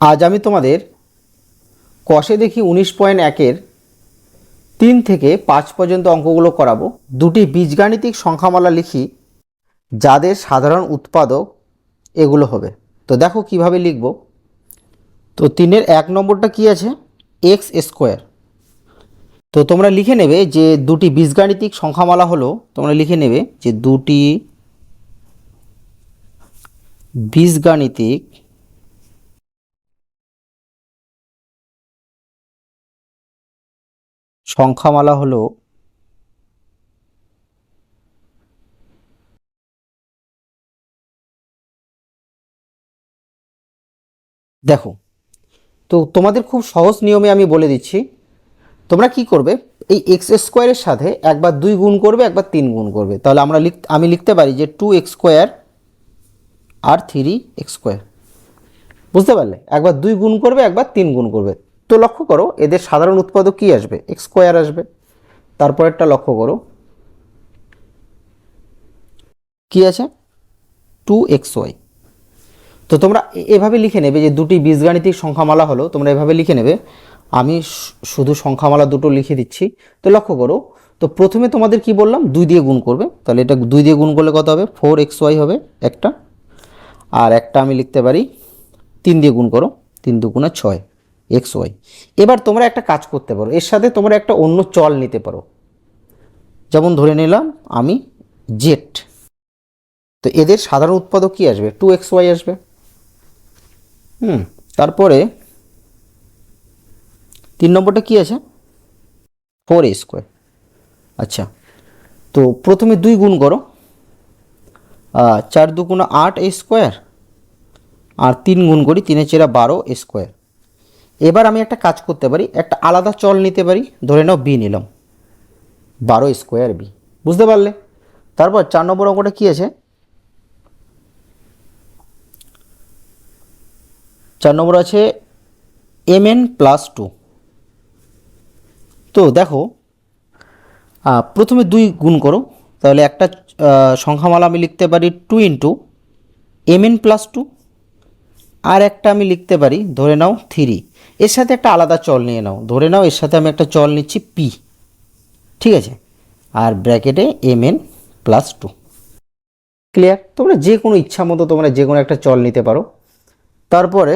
আজ আমি তোমাদের কষে দেখি উনিশ পয়েন্ট একের তিন থেকে পাঁচ পর্যন্ত অঙ্কগুলো করাবো। দুটি বীজগাণিতিক সংখ্যামালা লিখি, যাদের সাধারণ উৎপাদক এগুলো হবে। তো দেখো কীভাবে লিখব। তো তিনের এক নম্বরটা কি আছে? X square. তো তোমরা লিখে নেবে যে দুটি বীজগাণিতিক সংখ্যামালা হলো, তোমরা লিখে নেবে যে দুটি বীজগাণিতিক সংখ্যামালা হলো দেখো, তো তোমাদের খুব সহজ নিয়মে আমি বলে দিচ্ছি। তোমরা কি করবে? এই এক্স স্কোয়ারের সাথে একবার দুই গুণ করবে, একবার তিন গুণ করবে। তাহলে আমরা লিখ, আমি লিখতে পারি যে টু এক্স স্কোয়ার আর থ্রি এক্স স্কোয়ার বুঝতে পারলে? একবার দুই গুণ করবে, একবার তিন গুণ করবে। তো লক্ষ্য করো, এদের সাধারণ উৎপাদক কী আসবে? এক্স স্কোয়ার আসবে। তারপরেরটা লক্ষ্য করো। কি আছে? টু এক্স ওয়াই তো তোমরা এভাবে লিখে নেবে যে দুটি বীজগাণিতিক সংখ্যামালা হলো, তোমরা এভাবে লিখে নেবে। আমি শুধু সংখ্যামালা দুটো লিখে দিচ্ছি। তো লক্ষ্য করো, তো প্রথমে তোমাদের কি বললাম? দুই দিয়ে গুণ করবে। তাহলে এটা দুই দিয়ে গুণ করলে কত হবে? ফোর এক্স ওয়াই হবে একটা। আর একটা আমি লিখতে পারি, তিন দিয়ে গুণ করো, তিন দুগুণে ছয়। X y. এবার তোমরা একটা কাজ করতে পারো, এর সাথে তোমরা একটা অন্য চল নিতে পারো। যেমন ধরে নিলাম আমি জেট। তো এদের সাধারণ উৎপাদক কি আসবে? টু এক্স ওয়াই আসবে। হুম, তারপরে তিন নম্বরটা কি আছে? Four a square. আচ্ছা তো প্রথমে দুই গুণ করো। চার দুগুণ আট এ স্কোয়ার, আর তিন গুণ করি তিনে চেরা বারো স্কোয়ার। এবার আমি একটা কাজ করতে পারি, একটা আলাদা চল নিতে পারি, ধরে নাও বি নিলাম। বারো স্কোয়ার বি বুঝতে পারলে? তারপর চার নম্বর অঙ্কটা কী আছে? চার নম্বর আছে এম এন প্লাস টু তো দেখো প্রথমে দুই গুণ করো, তাহলে একটা সংখ্যামালা আমি লিখতে পারি two into m n plus two আর একটা আমি লিখতে পারি, ধরে নাও থ্রি এর সাথে একটা আলাদা চল নিয়ে নাও। ধরে নাও এর সাথে আমি একটা চল নিচ্ছি পি ঠিক আছে? আর ব্র্যাকেটে m n plus two clear তোমরা যে কোনো ইচ্ছা মতো তোমরা যে কোনো একটা চল নিতে পারো। তারপরে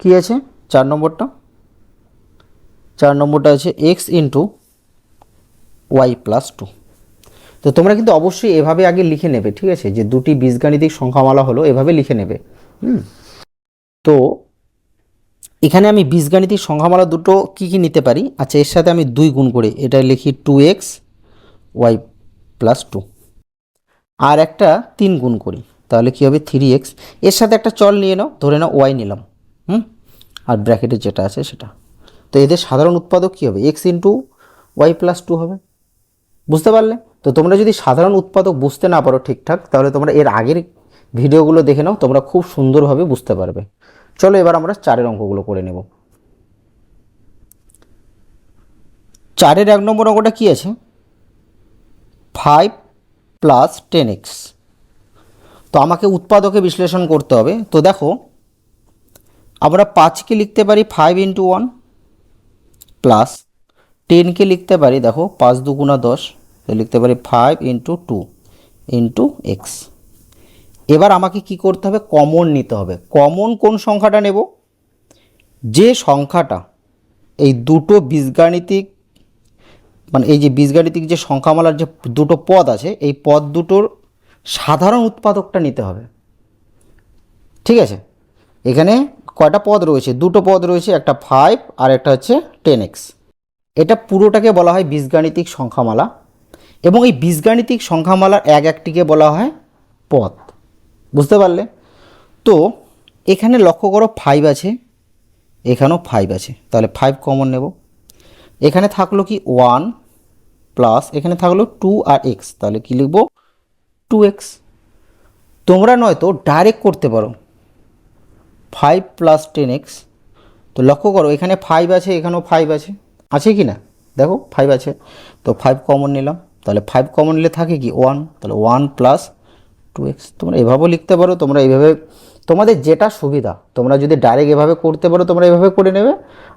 কি আছে? চার নম্বরটা। চার নম্বরটা আছে x into y plus two তো তোমরা কিন্তু অবশ্যই এভাবে আগে লিখে নেবে, ঠিক আছে? যে দুটি বীজগাণিতিক সংখ্যামালা হলো, এভাবে লিখে নেবে। তো এখানে আমি বীজগাণিতিক সংখ্যামালা দুটো কি কি নিতে পারি? আচ্ছা এর সাথে আমি দুই গুণ করে। এটা লিখি two x y plus two আর একটা তিন গুণ করি। তাহলে কী হবে? থ্রি এক্সের সাথে একটা চল নিয়ে নাও, ধরে নাও ওয়াই নিলাম। হুম? আর ব্র্যাকেটে যেটা আছে সেটা। তো এদের সাধারণ উৎপাদক কী হবে? X into y plus two হবে। বুঝতে পারলে? তো তোমরা যদি সাধারণ উৎপাদক বুঝতে না পারো ঠিকঠাক, তাহলে তোমরা এর আগের ভিডিওগুলো দেখে নাও, তোমরা খুব সুন্দরভাবে বুঝতে পারবে। চলো এবার আমরা চারের অঙ্কগুলো করে নেব। চারের এক নম্বর অঙ্কটা কী আছে? ফাইভ প্লাস টেন এক্স তো আমাকে উৎপাদকে বিশ্লেষণ করতে হবে। তো দেখো, আমরা পাঁচকে লিখতে পারি ফাইভ ইন্টু ওয়ান প্লাস টেনকে লিখতে পারি, দেখো, পাঁচ দুগুণা দশ লিখতে পারি five into two into x এবার আমাকে কি করতে হবে? কমন নিতে হবে। কমন কোন সংখ্যাটা নেব? যে সংখ্যাটা এই দুটো বীজগাণিতিক মানে এই যে বীজগাণিতিক যে সংখ্যামালার যে দুটো পদ আছে, এই পদ দুটোর সাধারণ উৎপাদকটা নিতে হবে। ঠিক আছে? এখানে কয়টা পদ রয়েছে? দুটো পদ রয়েছে, একটা ফাইভ আর একটা হচ্ছে টেন এক্স এটা পুরোটাকে বলা হয় বীজগাণিতিক সংখ্যামালা। এবং এই বীজগাণিতিক সংখ্যামালার এক একটিকে বলা হয় পদ। বুঝতে পারলে? তো এখানে লক্ষ্য করো ফাইভ আছে। এখানেও ফাইভ আছে। তাহলে ফাইভ কমন নেব। এখানে থাকল কি ওয়ান প্লাস এখানে থাকল টু আর এক্স তাহলে কি লিখব? টু এক্স তোমরা নয়তো ডাইরেক্ট করতে পারো। ফাইভ প্লাস টেন এক্স তো লক্ষ্য করো, এখানে ফাইভ আছে, এখানেও ফাইভ আছে। আছে কি না? দেখো ফাইভ আছে। তো ফাইভ কমন নিলাম। তাহলে ফাইভ কমন নিলে থাকে কি ওয়ান তাহলে ওয়ান প্লাস টু এক্স তোমরা এভাবেও লিখতে পারো, তোমরা এইভাবে, তোমাদের যেটা সুবিধা, তোমরা যদি ডাইরেক্ট এভাবে করতে পারো, তোমরা এভাবে করে নেবে।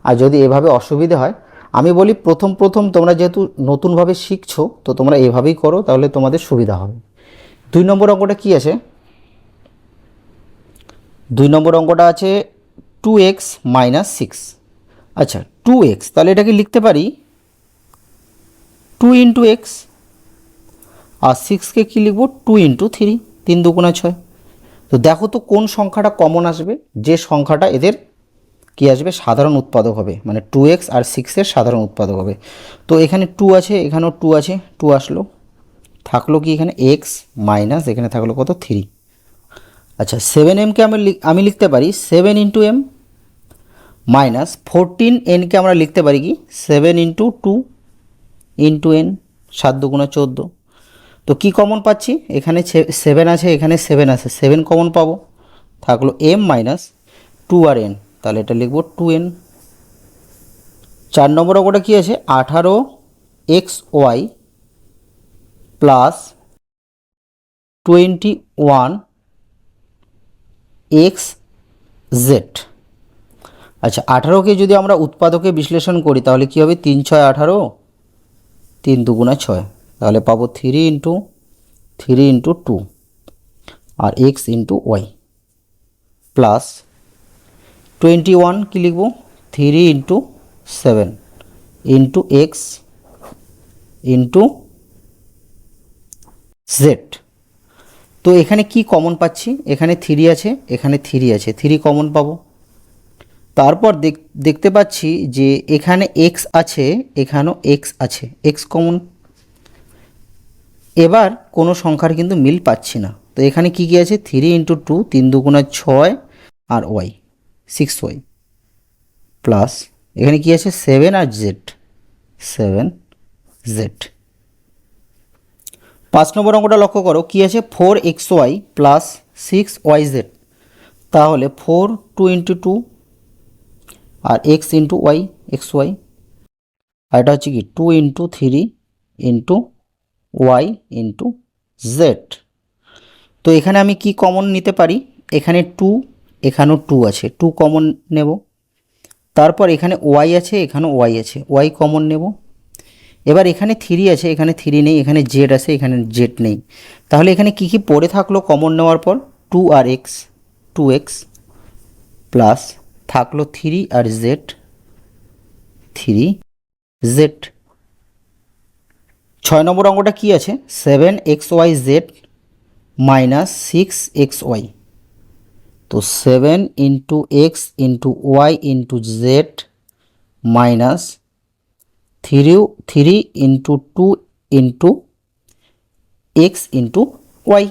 আর যদি এভাবে অসুবিধে হয়, আমি বলি প্রথম প্রথম তোমরা যেহেতু নতুনভাবে শিখছো, তো তোমরা এভাবেই করো, তাহলে তোমাদের সুবিধা হবে। দুই নম্বর অঙ্কটা কি আছে? দুই নম্বর অঙ্কটা আছে টু এক্স মাইনাস সিক্স আচ্ছা টু এক্স তাহলে এটাকে লিখতে পারি টু ইন্টু এক্স আর সিক্সকে কী লিখব? টু ইন্টু থ্রি তিন দুগুণা ছয়। তো দেখো তো কোন সংখ্যাটা কমন আসবে? যে সংখ্যাটা এদের কি আসবে? সাধারণ উৎপাদক হবে। মানে টু এক্স আর সিক্সের সাধারণ উৎপাদক হবে। তো এখানে টু আছে, এখানেও টু আছে। টু আসলো। থাকল কি এখানে? এক্স মাইনাস এখানে থাকল কত? থ্রি আচ্ছা সেভেন এমকে আমি আমি লিখতে পারি। Seven into m minus fourteen NK আমরা লিখতে পারি কি? Seven into two into n সাত দুগুণা চোদ্দ। তো কি কমন পাচ্ছি? এখানে সেভেন আছে, এখানে সেভেন আছে। সেভেন কমন পাবো। থাকল এম মাইনাস টু আর এন তাহলে এটা লিখব টু এন চার নম্বর অঙ্কটা কী আছে? আঠারো x y plus twenty one x z আচ্ছা আঠারোকে যদি আমরা উৎপাদকে বিশ্লেষণ করি, তাহলে কী হবে? তিন, ছয়, আঠারো? তিন, দুগুণা ছয়। তাহলে পাবো three into three into two আর x into y plus twenty one কী লিখব? Three into seven into x into z তো এখানে কি কমন পাচ্ছি? এখানে থ্রি আছে, এখানে থ্রি আছে থ্রি কমন পাবো। তারপর দেখ- দেখতে পাচ্ছি যে এখানে এক্স আছে, এখানেও এক্স আছে এক্স কমন এবার কোনো সংখ্যার কিন্তু মিল পাচ্ছি না। তো এখানে কি কি আছে? থ্রি ইন্টু টু তিন দুগুণা ছয় আর ওয়াই সিক্স ওয়াই প্লাস এখানে কি আছে? সেভেন আর জেড সেভেন জেড পাঁচ নম্বর অঙ্কটা লক্ষ্য করো, কি আছে? Four x y plus six y z তাহলে ফোর টু ইন্টু টু আর x into y x y আর এটা হচ্ছে কি? Two into three into y into z তো এখানে আমি কি কমন নিতে পারি? এখানে টু এখানেও টু আছে। টু কমন নেব। তারপর এখানে ওয়াই আছে, এখানেও ওয়াই আছে। ওয়াই কমন নেব। এবার এখানে থ্রি আছে, এখানে থ্রি নেই, এখানে জেড আছে, এখানে জেড নেই। তাহলে এখানে কি কি পড়ে থাকল কমন নেওয়ার পর? টু আর এক্স টু এক্স প্লাস থাকল থ্রি আর জেড থ্রি জেড ছয় নম্বর অঙ্কটা কী আছে? Seven x y z minus six x y তো seven into x into y into z minus three three into two into x into y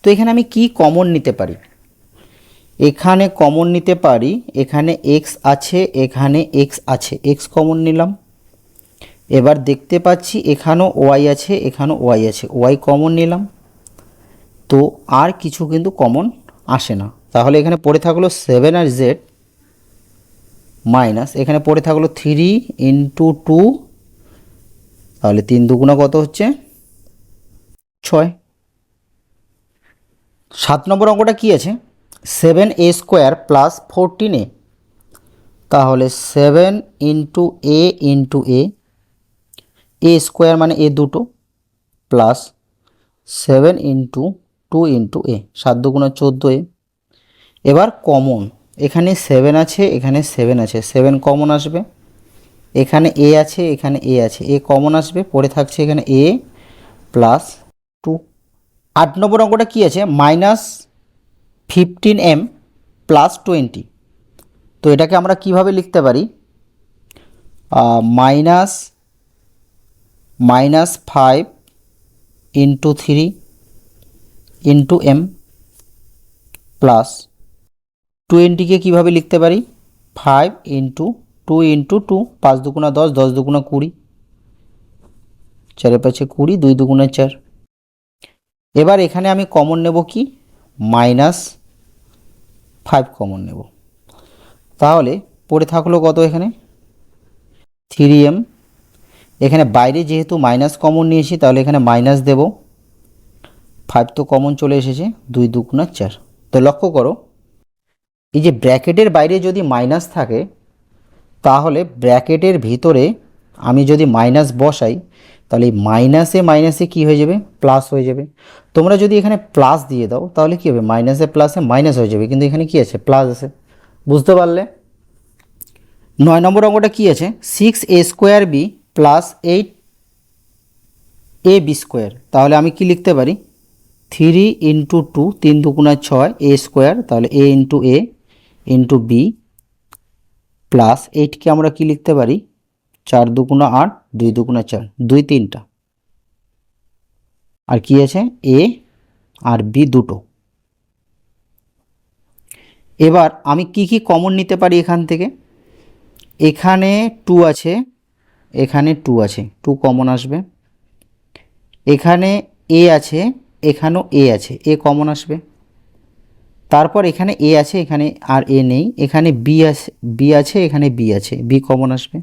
তো এখানে আমি কি কমন নিতে পারি? এখানে কমন নিতে পারি, এখানে এক্স আছে, এখানে এক্স আছে। এক্স কমন নিলাম। এবার দেখতে পাচ্ছি এখানেও ওয়াই আছে, এখানেও ওয়াই আছে। ওয়াই কমন নিলাম। তো আর কিছু কিন্তু কমন আসে না। তাহলে এখানে পড়ে থাকল সেভেন আর জেড মাইনাস এখানে পড়ে থাকল থ্রি ইন্টু টু তাহলে তিন দুগুণা কত হচ্ছে? ছয়। সাত নম্বর অঙ্কটা কী আছে? Seven a square plus fourteen a তাহলে seven into a into a a square মানে এ দুটো plus seven into two into a সাত দুগুণা চোদ্দ এ এবার কমন এখানে সেভেন আছে, এখানে সেভেন আছে। সেভেন কমন আসবে, এখানে এ আছে, এখানে এ আছে। এ কমন আসবে, পড়ে থাকছে এখানে এ প্লাস টু আট নম্বর অঙ্কটা কী আছে? Minus fifteen m plus twenty তো এটাকে আমরা কীভাবে লিখতে পারি? Minus minus five into three into m plus টোয়েন্টিকে কীভাবে লিখতে পারি? Five into two into two পাঁচ দুগুণা দশ দশ দুগুণা কুড়ি চারে পাঁচে কুড়ি, দুই দুগুণা চার। এবার এখানে আমি কমন নেব কি? মাইনাস ফাইভ কমন নেব। তাহলে পড়ে থাকল কত এখানে? থ্রি এম এখানে বাইরে যেহেতু মাইনাস কমন নিয়েছি তাহলে এখানে মাইনাস দেব। ফাইভ তো কমন চলে এসেছে, দুই দুগুণা চার। তো লক্ষ্য করো, এই যে ব্র্যাকেটের বাইরে যদি মাইনাস থাকে, তাহলে ব্র্যাকেটের ভিতরে আমি যদি মাইনাস বসাই, তাহলে মাইনাসে মাইনাসে কী হয়ে যাবে? প্লাস হয়ে যাবে। তোমরা যদি এখানে প্লাস দিয়ে দাও, তাহলে কী হবে? মাইনাসে প্লাসে মাইনাস হয়ে যাবে। কিন্তু এখানে কী আছে? প্লাস আছে। বুঝতে পারলে? নয় নম্বর অঙ্কটা কী আছে? Six a square b plus eight a b square তাহলে আমি কি লিখতে পারি? থ্রি ইন্টু টু তিন দুগুণা ছয় এ স্কোয়ার তাহলে a into a into b plus এইটকে আমরা কি লিখতে পারি? চার দুগুণা আট, দুই দুগুণা চার, দুই তিনটা। আর কি আছে? এ আর বি দুটো। এবার আমি কি কি কমন নিতে পারি এখান থেকে? এখানে টু আছে। এখানে টু আছে টু কমন আসবে। এখানে এ আছে, এখানেও এ আছে এ কমন আসবে। তারপর এখানে এ আছে, এখানে আর এ নেই, এখানে বি আছে বি আছে, এখানে বি আছে বি কমন আসবে।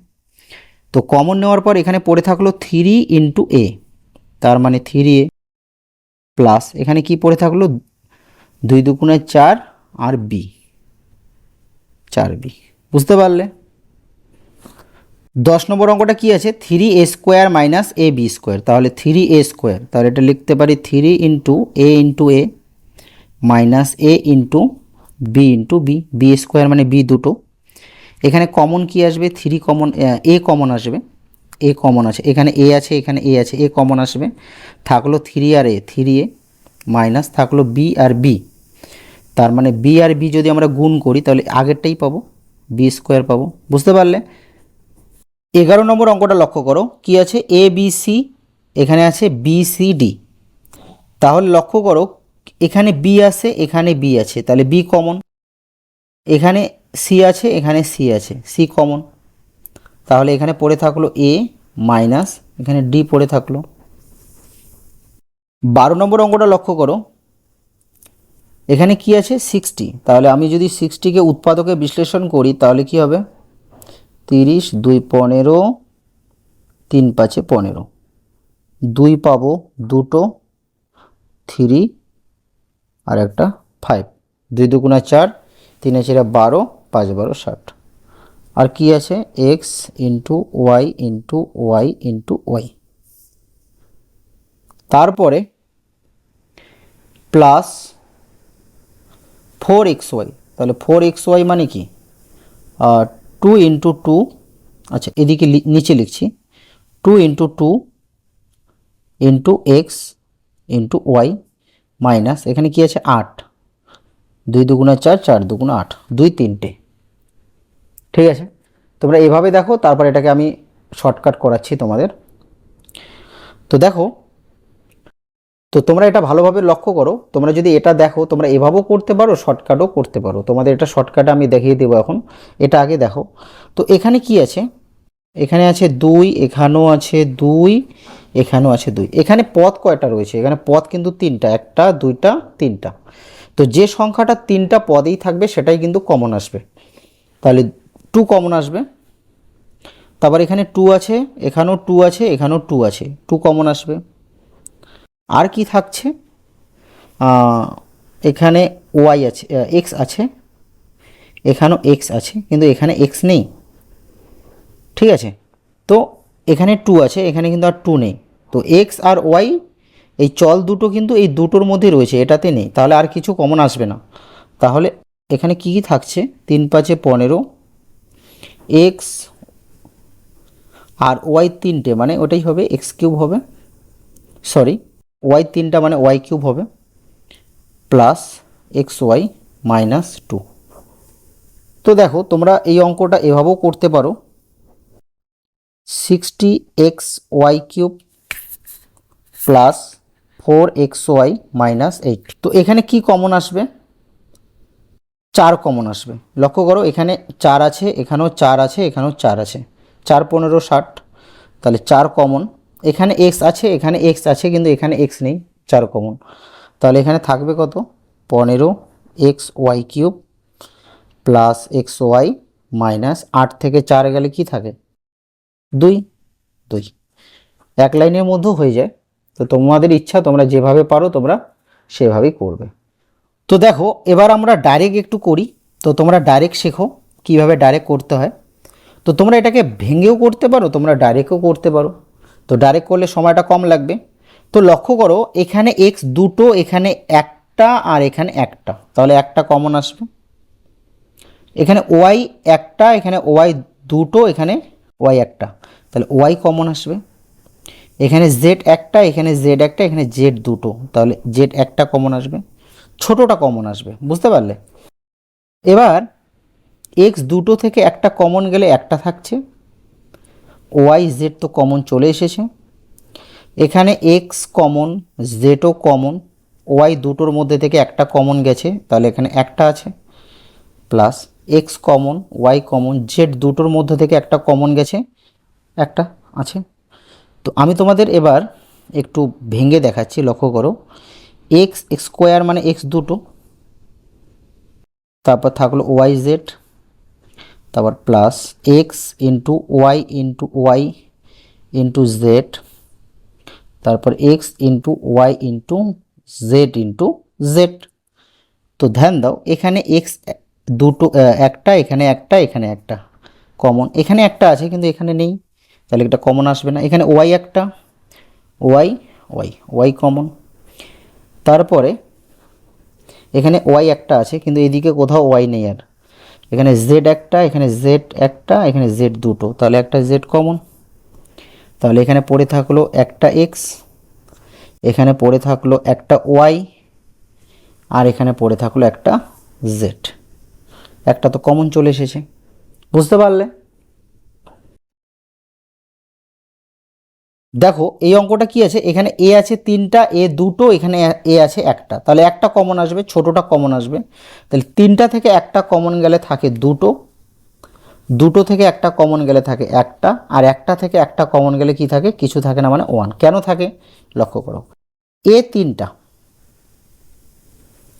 তো কমন নেওয়ার পর এখানে পড়ে থাকল থ্রি ইন্টু এ তার মানে থ্রি এ প্লাস এখানে কি পড়ে থাকল? দুই দুগুণে চার আর বি চার বি বুঝতে পারলে? দশ নম্বর অঙ্কটা কি আছে? Three a square minus a b square তাহলে থ্রি এ স্কোয়ার তাহলে এটা লিখতে পারি three into a into a minus a into b into b b square মানে বি দুটো। এখানে কমন কি আসবে? থ্রি কমন এ কমন আসবে। এ কমন আছে। এখানে এ আছে, এখানে এ আছে। এ কমন আসবে। থাকল থ্রি আর এ থ্রি এ মাইনাস থাকল বি আর বি তার মানে বি আর বি যদি আমরা গুণ করি, তাহলে আগেরটাই পাবো। বি স্কোয়ার পাবো। বুঝতে পারলে? এগারো নম্বর অঙ্কটা লক্ষ্য করো। কি আছে? এ বি সি এখানে আছে বি সি ডি তাহলে লক্ষ্য করো, এখানে বি আছে, এখানে বি আছে। তাহলে বি কমন এখানে সি আছে, এখানে সি আছে। সি কমন তাহলে এখানে পড়ে থাকল এ মাইনাস এখানে ডি পড়ে থাকল। বারো নম্বর অঙ্কটা লক্ষ্য করো। এখানে কি আছে? সিক্সটি তাহলে আমি যদি সিক্সটিকে উৎপাদকে বিশ্লেষণ করি, তাহলে কি হবে? তিরিশ, দুই পনেরো, তিন পাঁচে পনেরো। দুই পাবো দুটো, থ্রি, আর একটা ফাইভ। দুই দুগুণা চার, তিনে চারা বারো, পাঁচ বারো ষাট। আর কি আছে? X into y into y into y. তারপরে প্লাস ফোর এক্স ওয়াই। তাহলে ফোর এক্স ওয়াই মানে কি? টু ইন্টু টু আচ্ছা এদিকে নিচে লিখছি two into two into x into y minus এখানে কি আছে? আট। দুই দুগুণা চার চার দুগুণা আট, দুই তিনটে। ঠিক আছে? তোমরা এভাবে দেখো, তারপর এটাকে আমি শর্টকাট করাচ্ছি তোমাদের। তো দেখো তো তোমরা এটা ভালোভাবে লক্ষ্য করো। তোমরা যদি এটা দেখো, তোমরা এভাবেও করতে পারো, শর্টকাটও করতে পারো। তোমাদের এটা শর্টকাট আমি দেখিয়ে দেবো এখন। এটা আগে দেখো। তো এখানে কি আছে? এখানে আছে দুই, এখানেও আছে দুই, এখানেও আছে দুই। এখানে পথ কয়টা রয়েছে? এখানে পথ কিন্তু তিনটা, একটা, দুইটা, তিনটা। তো যে সংখ্যাটা তিনটা পদেই থাকবে, সেটাই কিন্তু কমন আসবে। তাহলে টু কমন আসবে। তারপর এখানে টু আছে, এখানেও টু আছে, এখানেও টু আছে। টু কমন আসবে। আর কি থাকছে? এখানে ওয়াই আছে এক্স আছে, এখানেও এক্স আছে, কিন্তু এখানে এক্স নেই। ঠিক আছে? তো এখানে টু আছে, এখানে কিন্তু আর টু নেই। তো এক্স আর ওয়াই, এই চল দুটো কিন্তু এই দুটোর মধ্যে রয়েছে, এটাতে নেই। তাহলে আর কিছু কমন আসবে না। তাহলে এখানে কি কি থাকছে? তিন পাঁচে পনেরো, এক্স আর ওয়াই তিনটে মানে ওটাই হবে, এক্স কিউব হবে, সরি ওয়াই তিনটা মানে ওয়াই কিউব হবে plus x y minus two তো দেখো, তোমরা এই অঙ্কটা এভাবেও করতে পারো। Sixty x y cube plus four x y minus eight তো এখানে কি কমন আসবে? চার কমন আসবে। লক্ষ্য করো, এখানে চার আছে, এখানেও চার আছে, এখানেও চার আছে। চার, পনেরো, ষাট, তাহলে চার কমন এখানে এক্স আছে, এখানে এক্স আছে, কিন্তু এখানে এক্স নেই, চার কমন তাহলে এখানে থাকবে কত? পনেরো x y cube plus x y minus আট থেকে চার গেলে কি থাকে? দুই দুই। এক লাইনের মধ্যেও হয়ে যায়। তো তোমাদের ইচ্ছা, তোমরা যেভাবে পারো, তোমরা সেভাবেই করবে। তো দেখো, এবার আমরা ডাইরেক্ট একটু করি। তো তোমরা ডাইরেক্ট শেখো, কীভাবে ডাইরেক্ট করতে হয়। তো তোমরা এটাকে ভেঙেও করতে পারো, তোমরা ডাইরেক্টও করতে পারো। তো ডাইরেক্ট করলে সময়টা কম লাগবে। তো লক্ষ্য করো, এখানে এক্স দুটো, এখানে একটা আর এখানে একটা। তাহলে একটা কমন আসবে। এখানে ওয়াই একটা, এখানে ওয়াই দুটো, এখানে ওয়াই একটা। তাহলে ওয়াই কমন আসবে। এখানে জেড একটা, এখানে জেড একটা, এখানে জেড দুটো। তাহলে জেড একটা কমন আসবে। ছোটোটা কমন আসবে। বুঝতে পারলে? এবার এক্স দুটো থেকে একটা কমন গেলে একটা থাকছে। ওয়াই জেড তো কমন চলে এসেছে। এখানে এক্স কমন জেডও কমন ওয়াই দুটোর মধ্যে থেকে একটা কমন গেছে, তাহলে এখানে একটা আছে। Plus x common y common z দুটোর মধ্যে থেকে একটা কমন গেছে, একটা আছে। তো আমি তোমাদের এবার একটু ভেঙে দেখাচ্ছি, লক্ষ্য করো। এক্স স্কোয়ার মানে এক্স দুটো, তারপর থাকল ওয়াই জেড তারপর plus x into y into y into z তারপর x into y into z into z তো ধ্যান দাও, এখানে এক্স দুটো, একটা, এখানে একটা এখানে একটা। কমন এখানে একটা আছে কিন্তু এখানে নেই। তাহলে এটা কমন আসবে না। এখানে ওয়াই একটা ওয়াই ওয়াই ওয়াই কমন তারপরে এখানে ওয়াই একটা আছে, কিন্তু এদিকে কোথাও ওয়াই নেই আর। এখানে জেড একটা, এখানে জেড একটা, এখানে জেড দুটো। তাহলে একটা জেড কমন তাহলে এখানে পড়ে থাকল একটা এক্স এখানে পড়ে থাকল একটা ওয়াই আর এখানে পড়ে থাকল একটা জেড একটা তো কমন চলে এসেছে। বুঝতে পারলে? দেখো, এই অঙ্কটা কি আছে? এখানে এ আছে তিনটা, এ দুটো, এখানে এ আছে একটা। তাহলে একটা কমন আসবে, ছোটোটা কমন আসবে। তাহলে তিনটা থেকে একটা কমন গেলে থাকে দুটো দুটো থেকে একটা কমন গেলে থাকে একটা, আর একটা থেকে একটা কমন গেলে কি থাকে? কিছু থাকে না মানে ওয়ান কেন থাকে? লক্ষ্য করো। এ তিনটা,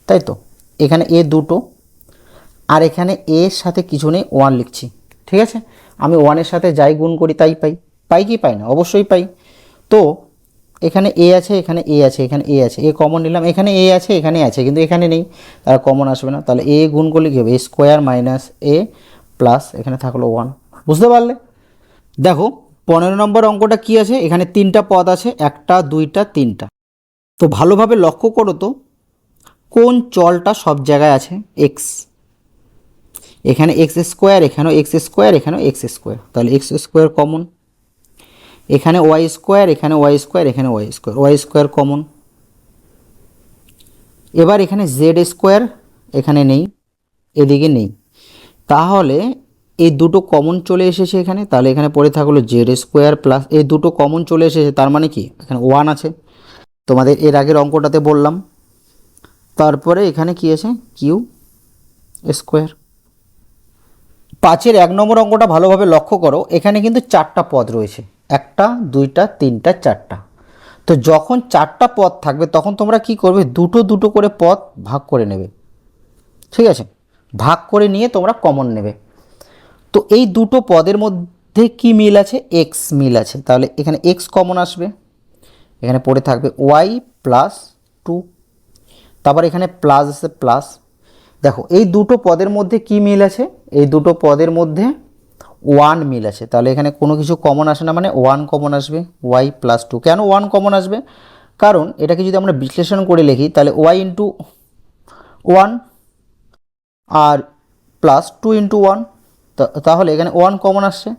তাই তো? এখানে এ দুটো, আর এখানে এর সাথে কিছু নেই ওয়ান লিখছি। ঠিক আছে? আমি ওয়ানের সাথে যাই গুণ করি, তাই পাই। পাই কি? পাই না। অবশ্যই পাই। তো এখানে এ আছে, এখানে এ আছে, এখানে এ আছে। এ কমন নিলাম, এখানে এ আছে, এখানে আছে, কিন্তু এখানে নেই। তার কমন আসবে না। তাহলে এ গুণ করলে কী হবে? A square minus a plus এখানে থাকল ওয়ান বুঝতে পারলে? দেখো, পনেরো নম্বর অঙ্কটা কি আছে? এখানে তিনটা পদ আছে, একটা, দুইটা, তিনটা। তো ভালোভাবে লক্ষ্য করো তো, কোন চলটা সব জায়গায় আছে? এক্স এখানে এক্স স্কোয়ার এখানেও এক্স স্কোয়ার এখানেও এক্স স্কোয়ার তাহলে এক্স স্কোয়ার কমন এখানে ওয়াই স্কোয়ার, এখানে ওয়াই স্কোয়ার, এখানে y square. Y square common. এবার এখানে জেড স্কোয়ার এখানে নেই, এদিকে নেই। তাহলে এই দুটো কমন চলে এসেছে এখানে, তাহলে এখানে পড়ে থাকল জেড স্কোয়ার প্লাস এই দুটো কমন চলে এসেছে, তার মানে কি? এখানে ওয়ান আছে। তোমাদের এর আগের অঙ্কটাতে বললাম। তারপরে এখানে কি আছে? Q square. পাঁচের এক নম্বর অঙ্কটা ভালোভাবে লক্ষ্য করো, এখানে কিন্তু চারটা পদ রয়েছে। একটা, দুইটা, তিনটা, চারটা। তো যখন চারটা পদ থাকবে, তখন তোমরা কি করবে? দুটো দুটো করে পদ ভাগ করে নেবে। ঠিক আছে? ভাগ করে নিয়ে তোমরা কমন নেবে। তো এই দুটো পদের মধ্যে কি মিল আছে? এক্স মিল আছে। তাহলে এখানে এক্স কমন আসবে। এখানে পড়ে থাকবে ওয়াই প্লাস টু তারপর এখানে প্লাস আছে প্লাস দেখো, এই দুটো পদের মধ্যে কি মিল আছে? এই দুটো পদের মধ্যে ওয়ান মিল আছে। তাহলে এখানে কোনো কিছু কমন আসে না মানে ওয়ান কমন আসবে ওয়াই প্লাস টু কেন ওয়ান কমন আসবে? কারণ এটাকে যদি আমরা বিশ্লেষণ করে লিখি, তাহলে ওয়াই ইন্টু ওয়ান আর প্লাস টু ইন্টু ওয়ান তাহলে এখানে ওয়ান কমন আসছে,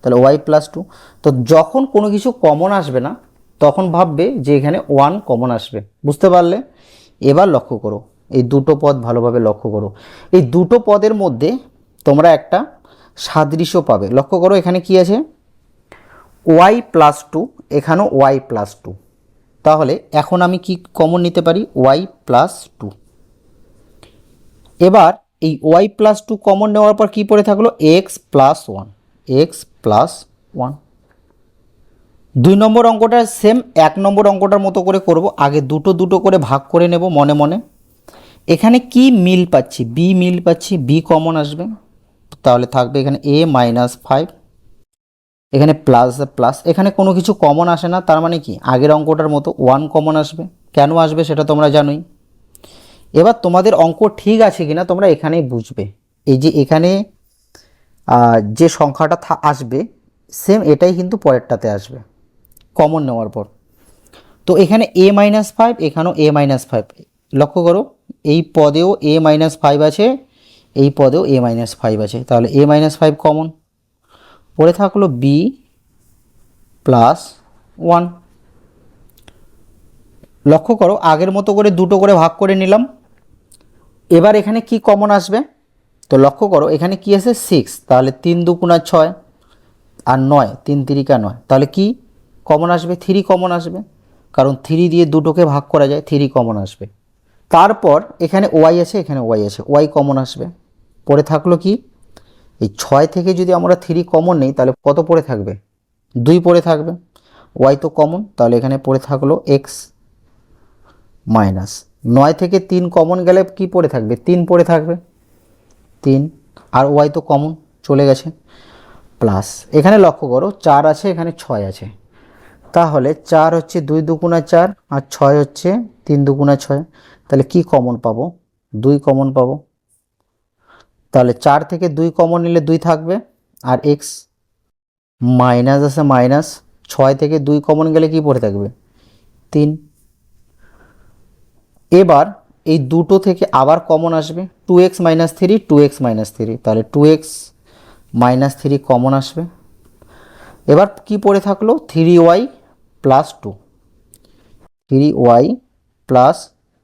তাহলে ওয়াই প্লাস টু তো যখন কোনো কিছু কমন আসবে না, তখন ভাববে যে এখানে ওয়ান কমন আসবে। বুঝতে পারলে? এবার লক্ষ্য করো, এই দুটো পদ ভালোভাবে লক্ষ্য করো। এই দুটো পদের মধ্যে তোমরা একটা সাদৃশ্য পাবে। লক্ষ্য করো এখানে কি আছে? ওয়াই প্লাস টু এখানেও ওয়াই প্লাস টু তাহলে এখন আমি কি কমন নিতে পারি? ওয়াই প্লাস টু এবার এই ওয়াই প্লাস টু কমন নেওয়ার পর কী পড়ে থাকল? X plus one x plus one দুই নম্বর অঙ্কটা সেম এক নম্বর অঙ্কটার মতো করে করব। আগে দুটো দুটো করে ভাগ করে নেব মনে মনে। এখানে কি মিল পাচ্ছি? বি মিল পাচ্ছি বি কমন আসবে। তাহলে থাকবে এখানে এ মাইনাস ফাইভ এখানে প্লাস প্লাস এখানে কোনো কিছু কমন আসে না, তার মানে কি? আগের অঙ্কটার মতো ওয়ান কমন আসবে। কেন আসবে সেটা তোমরা জানোই। এবার তোমাদের অঙ্ক ঠিক আছে কিনা তোমরা এখানেই বুঝবে। এই যে এখানে যে সংখ্যাটা আসবে সেম এটাই কিন্তু পরেরটাতে আসবে কমন নেওয়ার পর। তো এখানে এ মাইনাস ফাইভ এখানেও এ মাইনাস ফাইভ লক্ষ্য করো, এই পদেও এ মাইনাস ফাইভ আছে এই পদেও এ মাইনাস ফাইভ আছে। তাহলে এ মাইনাস ফাইভ কমন পড়ে থাকল বি প্লাস ওয়ান লক্ষ্য করো, আগের মতো করে দুটো করে ভাগ করে নিলাম। এবার এখানে কি কমন আসবে? তো লক্ষ্য করো, এখানে কি আছে? সিক্স তাহলে তিন দুগুণা ছয় আর নয়, তিন তিরিকা নয়। তাহলে কি কমন আসবে? থ্রি কমন আসবে। কারণ থ্রি দিয়ে দুটোকে ভাগ করা যায় থ্রি কমন আসবে। তারপর এখানে ওয়াই আছে, এখানে ওয়াই আছে। ওয়াই কমন আসবে। পড়ে থাকল কি? এই ছয় থেকে যদি আমরা থ্রি কমন নেই, তাহলে কত পড়ে থাকবে? দুই পড়ে থাকবে। ওয়াই তো কমন তাহলে এখানে পড়ে থাকল এক্স মাইনাস নয় থেকে তিন কমন গেলে কি পড়ে থাকবে? তিন পড়ে থাকবে। তিন। আর ওয়াই তো কমন চলে গেছে। প্লাস এখানে লক্ষ্য করো, চার আছে, এখানে ছয় আছে। তাহলে চার হচ্ছে দুই দুগুণা চার, আর ছয় হচ্ছে তিন দুগুণা ছয়। তাহলে কি কমন পাবো? দুই কমন পাবো। তাহলে চার থেকে দুই কমন নিলে দুই থাকবে, আর এক্স মাইনাস আছে মাইনাস ছয় থেকে দুই কমন গেলে কি পড়ে থাকবে? তিন। এবার এই দুটো থেকে আবার কমন আসবে two x minus three two x minus three তাহলে two x minus three common আসবে। এবার কি পড়ে থাকল? Three y plus two three y plus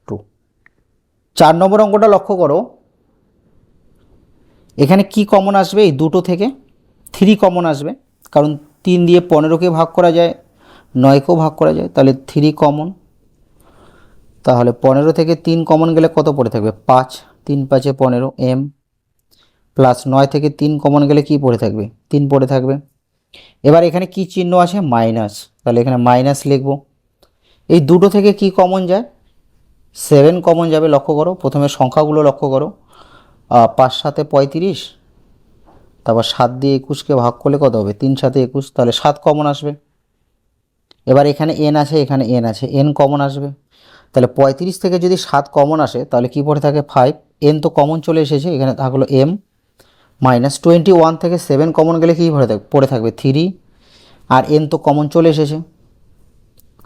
two চার নম্বর অঙ্কটা লক্ষ্য করো। এখানে কি কমন আসবে? এই দুটো থেকে থ্রি কমন আসবে। কারণ তিন দিয়ে পনেরোকে ভাগ করা যায়, নয়কেও ভাগ করা যায়। তাহলে থ্রি কমন তাহলে পনেরো থেকে তিন কমন গেলে কত পড়ে থাকবে? পাঁচ। তিন পাঁচে পনেরো এম প্লাস নয় থেকে তিন কমন গেলে কি পড়ে থাকবে? তিন পড়ে থাকবে। এবার এখানে কি চিহ্ন আছে? মাইনাস তাহলে এখানে মাইনাস লিখব। এই দুটো থেকে কি কমন যায়? সেভেন কমন যাবে, লক্ষ্য করো। প্রথমে সংখ্যাগুলো লক্ষ্য করো। পাঁচ সাতে পঁয়ত্রিশ, তারপর সাত দিয়ে একুশকে ভাগ করলে কত হবে? তিন সাতে একুশ, তাহলে সাত কমন আসবে। এবার এখানে এন আছে, এখানে এন আছে এন কমন আসবে। তাহলে পঁয়ত্রিশ থেকে যদি সাত কমন আসে, তাহলে কি পড়ে থাকে? ফাইভ এন তো কমন চলে এসেছে, এখানে থাকল এম মাইনাস টোয়েন্টি ওয়ান থেকে সেভেন কমন গেলে কী পড়ে থাকবে পড়ে থাকবে থ্রি আর এন তো কমন চলে এসেছে।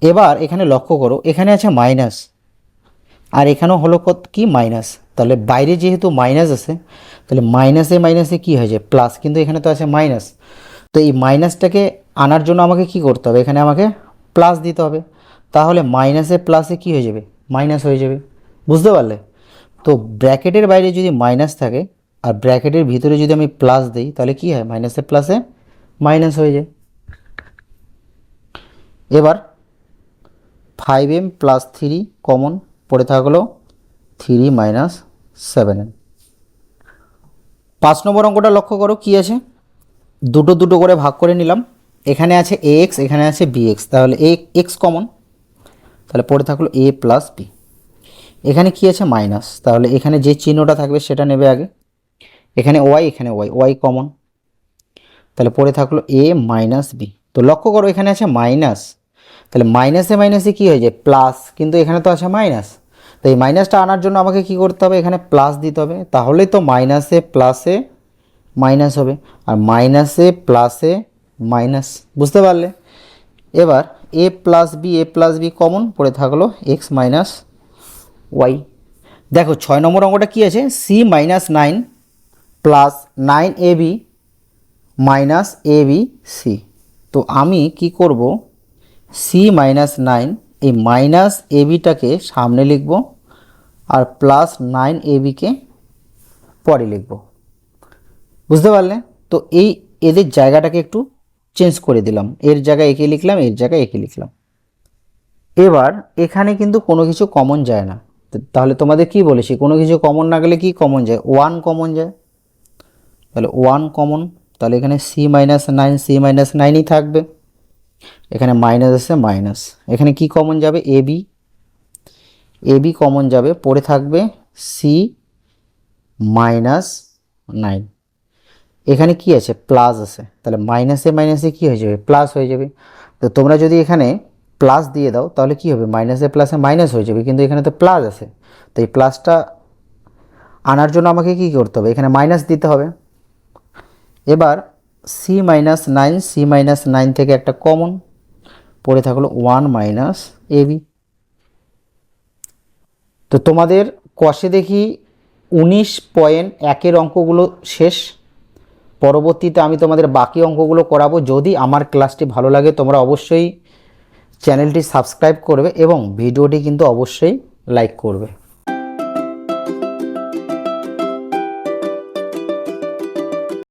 এবার এখানে লক্ষ্য করো, এখানে আছে মাইনাস আর এখানেও হলো কত, কি মাইনাস তাহলে বাইরে যেহেতু মাইনাস আছে, তাহলে মাইনাসে মাইনাসে কি হয়ে যায় প্লাস কিন্তু এখানে তো আছে মাইনাস তো এই মাইনাসটাকে আনার জন্য আমাকে কি করতে হবে? এখানে আমাকে প্লাস দিতে হবে। তাহলে মাইনাসে প্লাসে কি হয়ে যাবে? মাইনাস হয়ে যাবে। বুঝতে পারলে? তো ব্র্যাকেটের বাইরে যদি মাইনাস থাকে, আর ব্র্যাকেটের ভিতরে যদি আমি প্লাস দিই, তাহলে কি হয়? মাইনাসে প্লাসে মাইনাস হয়ে যায়। এবার five m plus three common পড়ে থাকল থ্রি মাইনাস সেভেন এম পাঁচ নম্বর অঙ্কটা লক্ষ্য করো, কি আছে? দুটো দুটো করে ভাগ করে নিলাম। এখানে আছে এ এক্স এখানে আছে বি এক্স তাহলে এ এক্স কমন তাহলে পড়ে থাকল এ প্লাস বি এখানে কি আছে? মাইনাস তাহলে এখানে যে চিহ্নটা থাকবে সেটা নেবে আগে। এখানে ওয়াই এখানে ওয়াই ওয়াই কমন তাহলে পড়ে থাকল এ মাইনাস বি তো লক্ষ্য করো, এখানে আছে মাইনাস তাহলে মাইনাসে মাইনাসে কী হয়ে যায়? প্লাস কিন্তু এখানে তো আছে মাইনাস তো এই মাইনাসটা আনার জন্য আমাকে কি করতে হবে? এখানে প্লাস দিতে হবে। তাহলেই তো মাইনাসে প্লাসে মাইনাস হবে। আর মাইনাসে প্লাসে মাইনাস বুঝতে পারলে? এবার a plus b a plus b common পড়ে থাকল এক্স মাইনাস ওয়াই দেখো, ছয় নম্বর অঙ্কটা কী আছে? C minus nine plus nine a b minus a b c তো আমি কি করব? সি মাইনাস নাইন এই মাইনাস এ সামনে লিখব। আর প্লাস নাইন এ বিকে পরে লিখব। বুঝতে পারলে? তো এই এদের জায়গাটাকে একটু চেঞ্জ করে দিলাম। এর জায়গায় একে লিখলাম, এর জায়গায় একে লিখলাম। এবার এখানে কিন্তু কোনো কিছু কমন যায় না। তাহলে তোমাদের কি বলেছি কোনো কিছু কমন না গেলে কি কমন যায়? ওয়ান কমন যায়। তাহলে ওয়ান কমন তাহলে এখানে c minus nine c minus নাইনই থাকবে। এখানে মাইনাস আছে মাইনাস এখানে কি কমন যাবে? A b a b common যাবে, পড়ে থাকবে সি মাইনাস নাইন এখানে কি আছে? প্লাস আছে। তাহলে মাইনাসে মাইনাসে কি হয়ে যাবে? প্লাস হয়ে যাবে। তো তোমরা যদি এখানে প্লাস দিয়ে দাও, তাহলে কি হবে? মাইনাসে প্লাসে মাইনাস হয়ে যাবে। কিন্তু এখানে তো প্লাস আছে। তো এই প্লাসটা আনার জন্য আমাকে কি করতে হবে? এখানে মাইনাস দিতে হবে। এবার c minus nine c minus nine থেকে একটা কমন পড়ে থাকল ওয়ান মাইনাস এবি তো তোমাদের কষে দেখি উনিশ পয়েন্ট একের অঙ্কগুলো শেষ। পরবর্তীতে আমি তোমাদের বাকি অঙ্কগুলো করাবো। যদি আমার ক্লাসটি ভালো লাগে, তোমরা অবশ্যই চ্যানেলটি সাবস্ক্রাইব করবে এবং ভিডিওটি কিন্তু অবশ্যই লাইক করবে।